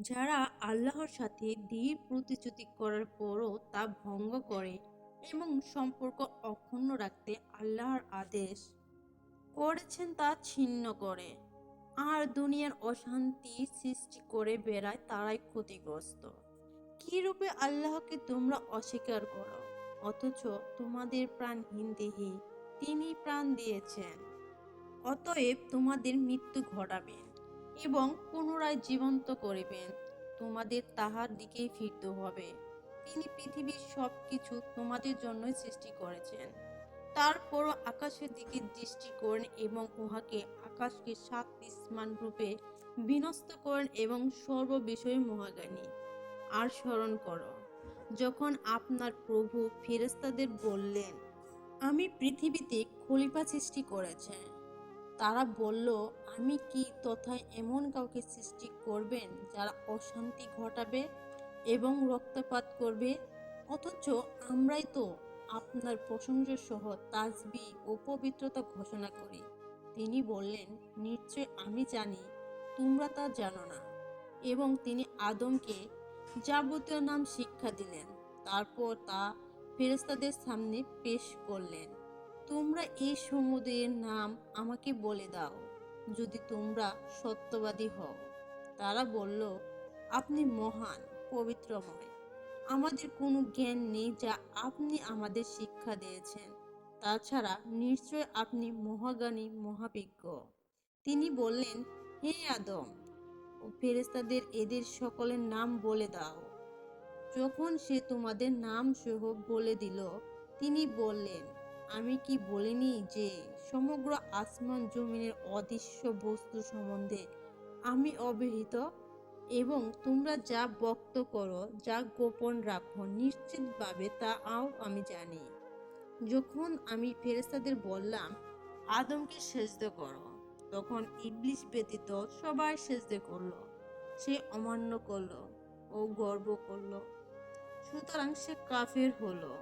যারা আল্লাহর সাথে দৃঢ় প্রতিশ্রুতি করার পরও তা ভঙ্গ করে এবং সম্পর্ক অক্ষুণ্ণ রাখতে আল্লাহর আদেশ করেছেন তা ছিন্ন করে। আর দুনিয়ার অশান্তি সৃষ্টি করে বেড়ায় তারাই ক্ষতিগ্রস্ত। কীরূপে আল্লাহকে তোমরা অস্বীকার করো? অথচ তোমাদের প্রাণহীন দেহে তিনি প্রাণ দিয়েছেন। অতএব তোমাদের মৃত্যু ঘটাবেন এবং পুনরায় জীবন্ত করিবেন। তোমাদের তাহার দিকেই ফিরতে হবে। তিনি পৃথিবীর সব কিছু তোমাদের জন্যই সৃষ্টি করেছেন। তারপরও আকাশের দিকে দৃষ্টি করেন এবং উহাকে আকাশকে সাত ইসমান রূপে বিনষ্ট করেন এবং সর্ব বিষয়ে মহাজ্ঞানী। আর স্মরণ করো, যখন আপনার প্রভু ফেরেস্তাদের বললেন, আমি পৃথিবীতে খলিফা সৃষ্টি করেছেন। তারা বলল, আমি কি তথা এমন কাউকে সৃষ্টি করবেন যারা অশান্তি ঘটাবে এবং রক্তপাত করবে? অথচ আমরাই তো আপনার প্রশংসা সহ তাজবি ও পবিত্রতা ঘোষণা করি। তিনি বললেন, নিশ্চয় আমি জানি, তোমরা তা জানো না। এবং তিনি আদমকে যাবতীয় নাম শিক্ষা দিলেন। তারপর তা ফেরেস্তাদের সামনে পেশ করলেন। তোমরা এই সমুদ্রের নাম আমাকে বলে দাও, যদি তোমরা সত্যবাদী হও। তারা বলল, আপনি মহান, পবিত্রময়। আমাদের কোনো জ্ঞান নেই যা আপনি আমাদের শিক্ষা দিয়েছেন। তাছাড়া নিশ্চয় আপনি মহাজ্ঞানী, মহাবিজ্ঞ। তিনি বললেন, হে আদম ও ফেরেস্তাদের এদের সকলের নাম বলে দাও। যখন সে তোমাদের নাম সহ বলে দিল, তিনি বললেন আমি কি বলিনি যে সমগ্র আসমান জমিনের অদৃশ্য বস্তু সম্বন্ধে আমি অবহিত? এবং তোমরা যা বক্ত করো, যা গোপন রাখো, নিশ্চিতভাবে তা আও আমি জানি। যখন আমি ফেরেস্তাদের বললাম, আদমকে সেজদে করো, তখন ইবলিশ ব্যতীত সবাই সেজদে করল। সে অমান্য করল ও গর্ব করল। সুতরাং সে কাফের হলো।